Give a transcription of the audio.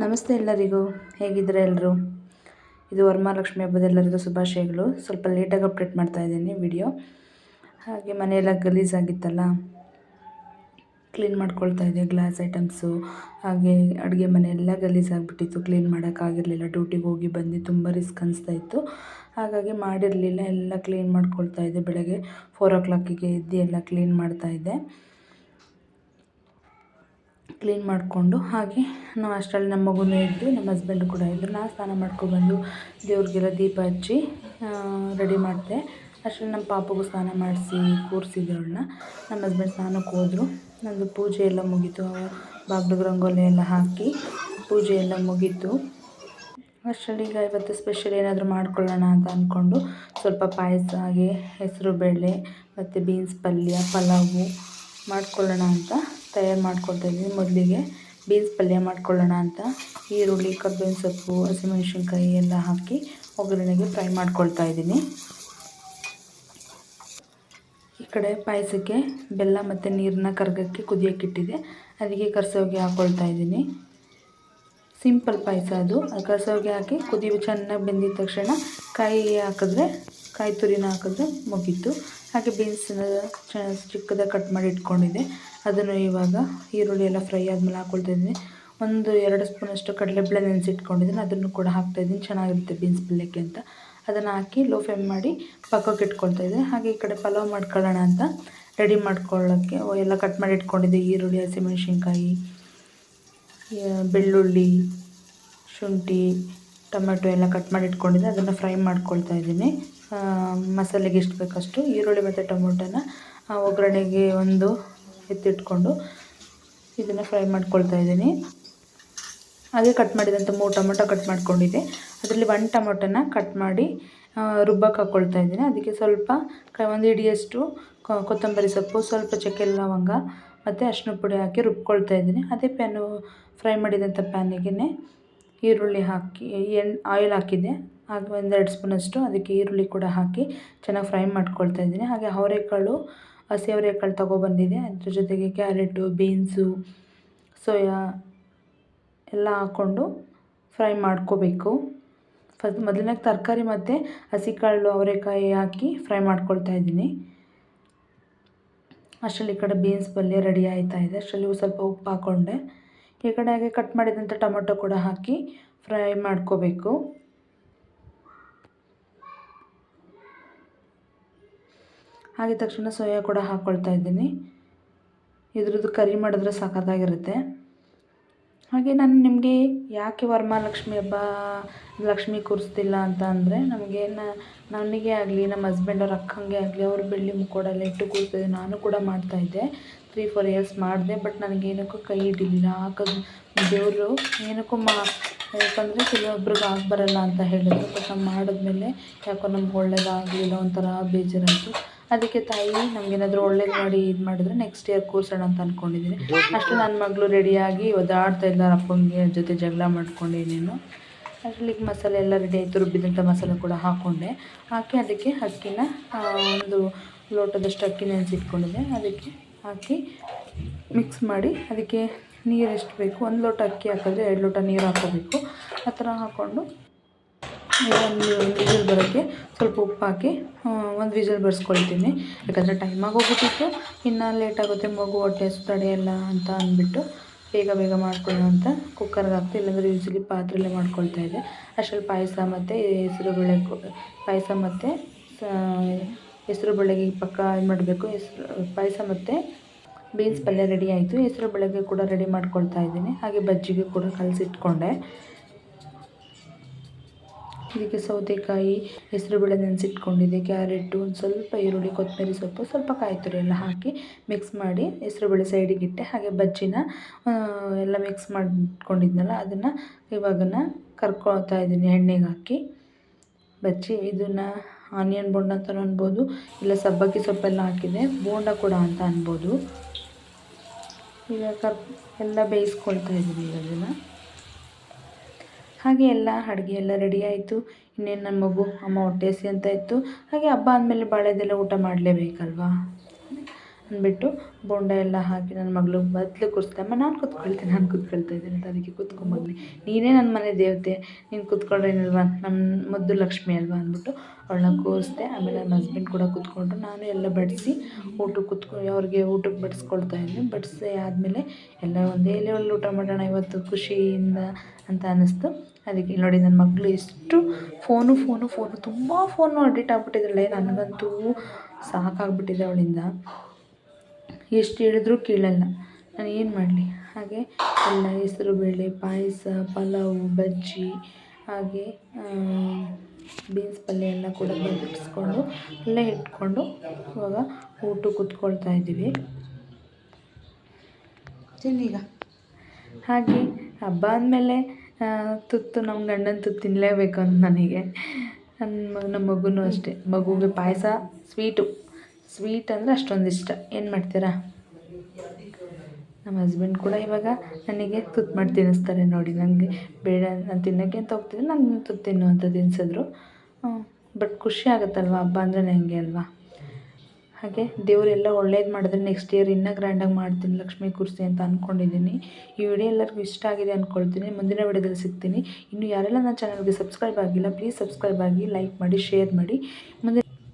ನಮಸ್ತೆ ಎಲ್ಲರಿಗೂ. ಹೇಗಿದ್ದೀರಾ ಎಲ್ಲರೂ? ಇದು ವರಮಹಾಲಕ್ಷ್ಮಿ ಹಬ್ಬದ ಎಲ್ಲರಿಗೂ ಶುಭಾಶಯಗಳು. ಸ್ವಲ್ಪ ಲೇಟಾಗಿ ಅಪ್ಡೇಟ್ ಮಾಡ್ತಾ ಇದ್ದೀನಿ ವಿಡಿಯೋ. ಹಾಗೆ ಮನೆಯೆಲ್ಲ ಗಲೀಜಾಗಿತ್ತಲ್ಲ ಕ್ಲೀನ್ ಮಾಡ್ಕೊಳ್ತಾ ಇದ್ದೆ ಗ್ಲಾಸ್ ಐಟಮ್ಸು. ಹಾಗೆ ಅಡುಗೆ ಮನೆಯೆಲ್ಲ ಗಲೀಜಾಗಿಬಿಟ್ಟಿತ್ತು ಕ್ಲೀನ್ ಮಾಡೋಕ್ಕಾಗಿರಲಿಲ್ಲ. ಡ್ಯೂಟಿಗೆ ಹೋಗಿ ಬಂದು ತುಂಬ ರಿಸ್ಕ್ ಅನಿಸ್ತಾ ಇತ್ತು. ಹಾಗಾಗಿ ಮಾಡಿರಲಿಲ್ಲ. ಎಲ್ಲ ಕ್ಲೀನ್ ಮಾಡ್ಕೊಳ್ತಾ ಇದ್ದೆ. ಬೆಳಗ್ಗೆ ಫೋರ್ ಓ ಕ್ಲಾಕಿಗೆ ಎದ್ದು ಎಲ್ಲ ಕ್ಲೀನ್ ಮಾಡ್ತಾಯಿದ್ದೆ ಕ್ಲೀನ್ ಮಾಡಿಕೊಂಡು ಹಾಗೆ ನಾವು ಅಷ್ಟರಲ್ಲಿ ನಮ್ಮ ಮಗುನೂ ಇದ್ದು ನಮ್ಮ ಹಸ್ಬೆಂಡು ಕೂಡ ಇದ್ದರು ನಾನು ಸ್ನಾನ ಮಾಡ್ಕೊಬಂದು ದೇವ್ರಿಗೆಲ್ಲ ದೀಪ ಹಚ್ಚಿ ರೆಡಿ ಮಾಡಿದೆ. ಅಷ್ಟರಲ್ಲಿ ನಮ್ಮ ಪಾಪಗೂ ಸ್ನಾನ ಮಾಡಿಸಿ ಕೂರಿಸಿದ್ರನ್ನ ನಮ್ಮ ಹಸ್ಬೆಂಡ್ ಸ್ನಾನಕ್ಕೆ ಹೋದರು. ನನ್ನದು ಪೂಜೆ ಎಲ್ಲ ಮುಗೀತು. ಬಾಗ್ಲಿಗೆ ರಂಗೋಲಿ ಎಲ್ಲ ಹಾಕಿ ಪೂಜೆ ಎಲ್ಲ ಮುಗೀತು. ಅಷ್ಟರಲ್ಲಿ ಈಗ ಇವತ್ತು ಸ್ಪೆಷಲ್ ಏನಾದರೂ ಮಾಡ್ಕೊಳ್ಳೋಣ ಅಂತ ಅಂದ್ಕೊಂಡು ಸ್ವಲ್ಪ ಪಾಯಸ, ಹಾಗೆ ಹೆಸರು, ಬೇಳೆ, ಮತ್ತು ಬೀನ್ಸ್ ಪಲ್ಯ, ಪಲಾವು ಮಾಡ್ಕೊಳ್ಳೋಣ ಅಂತ ತಯಾರು ಮಾಡ್ಕೊಳ್ತಾ ಇದ್ದೀನಿ ಮೊದಲಿಗೆ. ಬೀನ್ಸ್ ಪಲ್ಯ ಮಾಡ್ಕೊಳ್ಳೋಣ ಅಂತ. ಈರುಳ್ಳಿ ಕಬ್ಬಿನ ಸೊಪ್ಪು, ಹಸಿಮೆಣಸಿನ್ಕಾಯಿ ಎಲ್ಲ ಹಾಕಿ ಒಗ್ಗರಣೆಗೆ ಫ್ರೈ ಮಾಡ್ಕೊಳ್ತಾ ಇದ್ದೀನಿ ಈ ಕಡೆ ಪಾಯಸಕ್ಕೆ ಬೆಲ್ಲ ಮತ್ತು ನೀರನ್ನ ಕರ್ಗಕ್ಕೆ ಕುದಿಯೋಕ್ಕಿಟ್ಟಿದೆ ಅದಕ್ಕೆ ಕರ್ಸೋಗೆ ಹಾಕ್ಕೊಳ್ತಾ ಇದ್ದೀನಿ ಸಿಂಪಲ್ ಪಾಯಸ ಅದು. ಕರ್ಸೋಗೆ ಹಾಕಿ ಕುದಿ ಚೆನ್ನಾಗಿ ಬೆಂದಿದ ತಕ್ಷಣ ಕಾಯಿ ಹಾಕಿದ್ರೆ, ಕಾಯಿ ತುರಿನ ಹಾಕಿದ್ರೆ ಮುಗೀತು. ಹಾಗೆ ಬೀನ್ಸನ್ನ ಚಿಕ್ಕದಾಗಿ ಕಟ್ ಮಾಡಿ ಇಟ್ಕೊಂಡಿದ್ದೆ. ಅದನ್ನು ಇವಾಗ ಈರುಳ್ಳಿ ಎಲ್ಲ ಫ್ರೈ ಆದಮೇಲೆ ಹಾಕ್ಕೊಳ್ತಾ ಇದ್ದೀನಿ. ಒಂದು ಎರಡು ಸ್ಪೂನಷ್ಟು ಕಡಲೆಬೇಳೆ ನೆನೆಸಿಟ್ಕೊಂಡಿದ್ದೀನಿ. ಅದನ್ನು ಕೂಡ ಹಾಕ್ತಾಯಿದ್ದೀನಿ ಚೆನ್ನಾಗಿರುತ್ತೆ ಬೀನ್ಸ್ ಪಲ್ಯಕ್ಕೆ ಅಂತ. ಅದನ್ನು ಹಾಕಿ ಲೋ ಫ್ಲೇಮ್ ಮಾಡಿ ಪಕ್ಕಕ್ಕೆ ಇಟ್ಕೊಳ್ತಾ ಇದ್ದೆ ಹಾಗೆ ಈ ಕಡೆ ಪಲಾವ್ ಮಾಡ್ಕೊಳ್ಳೋಣ ಅಂತ. ರೆಡಿ ಮಾಡ್ಕೊಳ್ಳೋಕ್ಕೆ ಎಲ್ಲ ಕಟ್ ಮಾಡಿ ಇಟ್ಕೊಂಡಿದ್ದೆ. ಈರುಳ್ಳಿ, ಹಸಿಮೆಣಸಿನ್ಕಾಯಿ ಬೆಳ್ಳುಳ್ಳಿ, ಶುಂಠಿ, ಟೊಮೆಟೊ ಎಲ್ಲ ಕಟ್ ಮಾಡಿ ಇಟ್ಕೊಂಡಿದ್ದೆ ಅದನ್ನು ಫ್ರೈ ಮಾಡ್ಕೊಳ್ತಾ ಇದ್ದೀನಿ. ಮಸಾಲೆಗೆ ಎಷ್ಟು ಬೇಕಷ್ಟು ಈರುಳ್ಳಿ ಮತ್ತು ಟೊಮೊಟೊನ ಒಗ್ಗರಣೆಗೆ ಒಂದು ಎತ್ತಿಟ್ಕೊಂಡು ಇದನ್ನು ಫ್ರೈ ಮಾಡ್ಕೊಳ್ತಾ ಇದ್ದೀನಿ. ಅದೇ ಕಟ್ ಮಾಡಿದಂಥ ಮೂರು ಟೊಮೊಟೊ ಕಟ್ ಮಾಡ್ಕೊಂಡಿದ್ದೆ. ಅದರಲ್ಲಿ ಒಂದು ಟೊಮೊಟೊನ ಕಟ್ ಮಾಡಿ ರುಬ್ಬಕ್ಕೆ ಹಾಕ್ಕೊಳ್ತಾ ಇದ್ದೀನಿ. ಅದಕ್ಕೆ ಸ್ವಲ್ಪ ಒಂದು ಹಿಡಿಯಷ್ಟು ಕೊತ್ತಂಬರಿ ಸೊಪ್ಪು, ಸ್ವಲ್ಪ ಚಕ್ಕೆ ಲವಂಗ ಮತ್ತು ಅರಿಶಿನ ಪುಡಿ ಹಾಕಿ ರುಬ್ಕೊಳ್ತಾ ಇದ್ದೀನಿ. ಅದೇ ಪ್ಯಾನು, ಫ್ರೈ ಮಾಡಿದಂಥ ಪ್ಯಾನಿಗೆ ಈರುಳ್ಳಿ ಹಾಕಿ ಎಣ್ಣೆ ಆಯಿಲ್ ಹಾಕಿದ್ದೆ. ಹಾಗೆ ಒಂದೆರಡು ಸ್ಪೂನಷ್ಟು ಅದಕ್ಕೆ ಈರುಳ್ಳಿ ಕೂಡ ಹಾಕಿ ಚೆನ್ನಾಗಿ ಫ್ರೈ ಮಾಡ್ಕೊಳ್ತಾ ಇದ್ದೀನಿ. ಹಾಗೆ ಅವರೆಕಾಳು, ಹಸಿ ಅವರೆಕಾಳು ತೊಗೊಬಂದಿದೆ. ಅದ್ರ ಜೊತೆಗೆ ಕ್ಯಾರೆಟು, ಬೀನ್ಸು, ಸೋಯಾ ಎಲ್ಲ ಹಾಕ್ಕೊಂಡು ಫ್ರೈ ಮಾಡ್ಕೋಬೇಕು. ಫಸ್ಟ್ ಮೊದಲನೇ ತರಕಾರಿ ಮತ್ತು ಹಸಿ ಕಾಳು ಅವರೆಕಾಯಿ ಹಾಕಿ ಫ್ರೈ ಮಾಡ್ಕೊಳ್ತಾ ಇದ್ದೀನಿ. ಅಷ್ಟರಲ್ಲಿ ಈ ಕಡೆ ಬೀನ್ಸ್ ಪಲ್ಯ ರೆಡಿ ಆಯ್ತಾ ಇದೆ. ಅಷ್ಟರಲ್ಲಿ ಸ್ವಲ್ಪ ಉಪ್ಪು ಹಾಕ್ಕೊಂಡೆ ಈ ಕಡೆ ಹಾಗೆ ಕಟ್ ಮಾಡಿದಂಥ ಟೊಮೊಟೊ ಕೂಡ ಹಾಕಿ ಫ್ರೈ ಮಾಡ್ಕೋಬೇಕು. ಹಾಗೆ ತಕ್ಷಣ ಸೋಯಾ ಕೂಡ ಹಾಕ್ಕೊಳ್ತಾ ಇದ್ದೀನಿ. ಇದ್ರದ್ದು ಕರಿ ಮಾಡಿದ್ರೆ ಸಖತ್ತಾಗಿರುತ್ತೆ ಹಾಗೆ ನಾನು ನಿಮಗೆ ಯಾಕೆ ವರಮಹಾಲಕ್ಷ್ಮಿ ಹಬ್ಬ, ಲಕ್ಷ್ಮಿ ಕೂರಿಸ್ತಿಲ್ಲ ಅಂತ ಅಂದರೆ ನಮಗೆ ನನಗೆ ಆಗಲಿ, ನಮ್ಮ ಹಸ್ಬೆಂಡ್ ಅವ್ರ ಅಕ್ಕಂಗೆ ಆಗಲಿ, ಅವರು ಬೆಳ್ಳಿ ಮುಕ್ಕೋಡೆಲ್ಲ ಇಟ್ಟು ಕೂರಿಸ್ತಿದ್ದೆ ನಾನು ಕೂಡ ಮಾಡ್ತಾಯಿದ್ದೆ ತ್ರೀ ಫೋರ್ ಇಯರ್ಸ್ ಮಾಡಿದೆ ಬಟ್ ನನಗೇನಕ್ಕೂ ಕೈ ಹಿಡಿಲಿಲ್ಲ. ಹಾಕೋದು ದೇವರು ಏನಕ್ಕೂ ಮಾ, ಯಾಕಂದರೆ ಕೆಲವೊಬ್ರಿಗೆ ಆಗಿ ಬರಲ್ಲ ಅಂತ ಹೇಳಿದ್ರು. ಬಟ್ ನಾವು ಮಾಡಿದ್ಮೇಲೆ ಯಾಕೋ ನಮ್ಗೆ ಒಳ್ಳೇದಾಗಲಿಲ್ಲ ಒಂಥರ ಬೇಜಾರಾಯಿತು. ಅದಕ್ಕೆ ತಾಯಿ ನಮಗೇನಾದರೂ ಒಳ್ಳೇದು ಮಾಡಿ ಇದು ಮಾಡಿದ್ರೆ ನೆಕ್ಸ್ಟ್ ಇಯರ್ ಕೂರ್ಸೋಣ ಅಂತ ಅಂದ್ಕೊಂಡಿದ್ದೀನಿ ಅಷ್ಟು ನನ್ನ ಮಗಳು ರೆಡಿಯಾಗಿ ಒದಾಡ್ತಾ ಇದ್ದಾರೆ ಅಪ್ಪಂಗೆ ಜೊತೆ ಜಗಳ ಮಾಡ್ಕೊಂಡಿನೇನು ಅದರಲ್ಲಿ ಮಸಾಲೆ ಎಲ್ಲ ರೆಡಿ ಆಯಿತು ರುಬ್ಬಿದಂಥ ಮಸಾಲೆ ಕೂಡ ಹಾಕ್ಕೊಂಡೆ ಹಾಕಿ ಅದಕ್ಕೆ ಅಕ್ಕಿನ ಒಂದು ಲೋಟದಷ್ಟು ಅಕ್ಕಿ ನೆನೆಸಿಟ್ಕೊಂಡಿದ್ದೆ. ಅದಕ್ಕೆ ಹಾಕಿ ಮಿಕ್ಸ್ ಮಾಡಿ ಅದಕ್ಕೆ ನೀರು ಎಷ್ಟು ಬೇಕು. ಒಂದು ಲೋಟ ಅಕ್ಕಿ ಹಾಕಿದ್ರೆ ಎರಡು ಲೋಟ ನೀರು ಹಾಕೋಬೇಕು. ಆ ಥರ ಹಾಕ್ಕೊಂಡು ಒಂದು ವಿಷಲ್ ಬರೋಕ್ಕೆ ಸ್ವಲ್ಪ ಉಪ್ಪು ಹಾಕಿ ಒಂದು ವಿಜಲ್ ಬರ್ಸ್ಕೊಳ್ತೀನಿ. ಯಾಕಂದರೆ ಟೈಮ್ ಆಗೋಗ್ಬಿಟ್ಟಿತ್ತು. ಇನ್ನು ಲೇಟ್ ಆಗುತ್ತೆ, ಮಗು ಹೊಟ್ಟೆ ತಡೆಯಲ್ಲ ಅಂತ ಅಂದ್ಬಿಟ್ಟು ಬೇಗ ಬೇಗ ಮಾಡ್ಕೊಳ್ಳೋ ಅಂತ ಕುಕ್ಕರ್ಗೆ ಹಾಕ್ತಿ ಇಲ್ಲಾಂದರೆ ಯೂಸ್ಲಿ ಪಾತ್ರೆಯಲ್ಲೇ ಮಾಡ್ಕೊಳ್ತಾ ಇದ್ದೆ. ಅಷ್ಟರಲ್ಲಿ ಪಾಯಸ ಮತ್ತು ಹೆಸರುಬೇಳೆ ಪಾಯಸ ಮತ್ತು ಹೆಸರು ಬೇಳೆಗೆ ಪಕ್ಕ ಏನು ಮಾಡಬೇಕು. ಹೆಸ್ರು, ಪಾಯಸ ಮತ್ತು ಬೀನ್ಸ್ ಪಲ್ಯ ರೆಡಿ ಆಯಿತು. ಹೆಸರು ಬೆಳಗ್ಗೆ ಕೂಡ ರೆಡಿ ಮಾಡ್ಕೊಳ್ತಾ ಇದ್ದೀನಿ. ಹಾಗೆ ಬಜ್ಜಿಗೆ ಕೂಡ ಕಲಸಿಟ್ಕೊಂಡೆ. ಇದಕ್ಕೆ ಸೌತೆಕಾಯಿ ಹೆಸರುಬೇಳೆ ನೆನೆಸಿಟ್ಕೊಂಡಿದ್ದೆ, ಕ್ಯಾರೆಟು, ಒಂದು ಸ್ವಲ್ಪ ಈರುಳ್ಳಿ, ಕೊತ್ತಂಬರಿ ಸೊಪ್ಪು, ಸ್ವಲ್ಪ ಕಾಯಿ ತುರಿ ಎಲ್ಲ ಹಾಕಿ ಮಿಕ್ಸ್ ಮಾಡಿ ಹೆಸರುಬೇಳೆ ಸೈಡಿಗೆ ಇಟ್ಟೆ. ಹಾಗೆ ಬಜ್ಜಿನ ಎಲ್ಲ ಮಿಕ್ಸ್ ಮಾಡಿಕೊಂಡಿದ್ನಲ್ಲ, ಅದನ್ನು ಇವಾಗನ ಕರ್ಕೊಳ್ತಾ ಇದ್ದೀನಿ. ಎಣ್ಣೆಗೆ ಹಾಕಿ ಬಜ್ಜಿ. ಇದನ್ನು ಆನಿಯನ್ ಬೋಂಡ ಅಂತಲೂ ಅನ್ಬೋದು, ಇಲ್ಲ ಸಬ್ಬಕ್ಕಿ ಸೊಪ್ಪೆಲ್ಲ ಹಾಕಿದೆ. ಬೋಂಡ ಕೂಡ ಅಂತ ಅನ್ಬೋದು. ಈಗ ಕರ್, ಎಲ್ಲ ಬೇಯಿಸ್ಕೊಳ್ತಾ ಇದ್ದೀನಿ ಅದನ್ನು ಹಾಗೆ ಎಲ್ಲ ಅಡುಗೆ ಎಲ್ಲ ರೆಡಿ ಆಯಿತು. ಇನ್ನೇನು ನನ್ನ ಮಗು, ಅಮ್ಮ ಹೊಟ್ಟೆ ಹಸಿ ಅಂತ ಇತ್ತು. ಹಾಗೆ ಹಬ್ಬ ಅಂದಮೇಲೆ ಬಾಳೆದೆಲ್ಲ ಊಟ ಮಾಡಲೇಬೇಕಲ್ವಾ? ಅಂದ್ಬಿಟ್ಟು ಬೋಂಡ ಎಲ್ಲ ಹಾಕಿ ನನ್ನ ಮಗಳು ಬದಲು ಅಮ್ಮ ನಾನು ಕೂತ್ಕೊಳ್ತೀನಿ ನಾನು ಕೂತ್ಕೊಳ್ತಾ ಇದ್ದೀನಿ, ಅಂತ ಅದಕ್ಕೆ ಕೂತ್ಕೊ ಮಗನೇ ನೀನೇ ನನ್ನ ಮನೆ ದೇವತೆ, ನೀನು ಕೂತ್ಕೊಂಡ್ರೇನಿಲ್ವಾ ನಮ್ಮ ಮುದ್ದು ಲಕ್ಷ್ಮಿ ಅಲ್ವಾ? ಅಂದ್ಬಿಟ್ಟು ಅವಳನ್ನ ಕೂರಿಸ್ದೆ. ಆಮೇಲೆ ನಮ್ಮ ಹಸ್ಬೆಂಡ್ ಕೂಡ ಕೂತ್ಕೊಂಡ್ರು. ನಾನು ಎಲ್ಲ ಬಡಿಸಿ ಊಟಕ್ಕೆ ಕೂತ್ಕೊ, ಅವ್ರಿಗೆ ಊಟಕ್ಕೆ ಬಡಿಸ್ಕೊಳ್ತಾ ಇದ್ದೆ. ಬಡಿಸಿ ಆದಮೇಲೆ ಎಲ್ಲ ಒಂದೇ ಲೆವೆಲ್ ಊಟ ಮಾಡೋಣ, ಇವತ್ತು ಖುಷಿಯಿಂದ ಅಂತ ಅನ್ನಿಸ್ತು. ಅದಕ್ಕೆ ನೋಡಿ ನನ್ನ ಮಗಳು ಎಷ್ಟು ಫೋನು ಫೋನು ಫೋನು, ತುಂಬ ಫೋನು ಅಡಿಟ್ ಆಗಿಬಿಟ್ಟಿದ್ದಾಳೆ. ನನಗಂತೂ ಸಾಕಾಗ್ಬಿಟ್ಟಿದೆ ಅವಳಿಂದ. ಎಷ್ಟು ಹೇಳಿದ್ರೂ ಕೇಳಲ್ಲ. ನಾನು ಏನು ಮಾಡಲಿ? ಹಾಗೆ ಎಲ್ಲ ಹೆಸರುಬೇಳೆ ಪಾಯಸ, ಪಲಾವು, ಬಜ್ಜಿ, ಹಾಗೆ ಬೀನ್ಸ್ ಪಲ್ಯ ಎಲ್ಲ ಕೂಡ ಬಿಡಿಸ್ಕೊಂಡು ಎಲ್ಲ ಇಟ್ಕೊಂಡು ಇವಾಗ ಊಟ ಕೂತ್ಕೊಳ್ತಾ ಇದ್ದೀವಿ. ತಿನ್ನೀಗ? ಹಾಗೆ ಹಬ್ಬ ಅಂದಮೇಲೆ ತುತ್ತು ನಮ್ಮ ಗಂಡನ ತುತ್ತು ತಿನ್ನಲೇಬೇಕು ಅಂತ ನನಗೆ. ನಮ್ಮ ಮಗುನೂ ಅಷ್ಟೇ. ಮಗುಗೆ ಪಾಯಸ ಸ್ವೀಟು. ಸ್ವೀಟ್ ಅಂದರೆ ಅಷ್ಟೊಂದು ಇಷ್ಟ. ಏನು ಮಾಡ್ತೀರಾ? ನಮ್ಮ ಹಸ್ಬೆಂಡ್ ಕೂಡ ಇವಾಗ ನನಗೆ ತುತ್ತು ಮಾಡಿ ತಿನ್ನಿಸ್ತಾರೆ ನೋಡಿ. ನನಗೆ ಬೇಡ, ನಾನು ತಿನ್ನೋಕ್ಕೆ ಅಂತ ಹೋಗ್ತಿದ್ದೆ. ನಾನು ತುತ್ತು ತಿನ್ನು ಅಂತ ತಿನ್ನಿಸಿದ್ರು ಬಟ್ ಖುಷಿ ಆಗುತ್ತಲ್ವ? ಹಬ್ಬ ಅಂದರೆ ನನಗೆ ಅಲ್ವಾ? ಹಾಗೆ ದೇವರೆಲ್ಲ ಒಳ್ಳೇದು ಮಾಡಿದ್ರೆ ನೆಕ್ಸ್ಟ್ ಇಯರ್ ಇನ್ನೂ ಗ್ರ್ಯಾಂಡಾಗಿ ಮಾಡ್ತೀನಿ, ಲಕ್ಷ್ಮೀ ಕುರ್ಸಿ ಅಂತ ಅಂದ್ಕೊಂಡಿದ್ದೀನಿ ಈ ವಿಡಿಯೋ ಎಲ್ಲರಿಗೂ ಇಷ್ಟ ಆಗಿದೆ ಅಂದ್ಕೊಳ್ತೀನಿ ಮುಂದಿನ ವಿಡಿಯೋದಲ್ಲಿ ಸಿಗ್ತೀನಿ. ಇನ್ನು ಯಾರೆಲ್ಲ ನನ್ನ ಚಾನಲ್ಗೆ ಸಬ್ಸ್ಕ್ರೈಬ್ ಆಗಿಲ್ಲ ಪ್ಲೀಸ್ ಸಬ್ಸ್ಕ್ರೈಬ್ ಆಗಿ ಲೈಕ್ ಮಾಡಿ ಶೇರ್ ಮಾಡಿ. ಮುಂದಿನ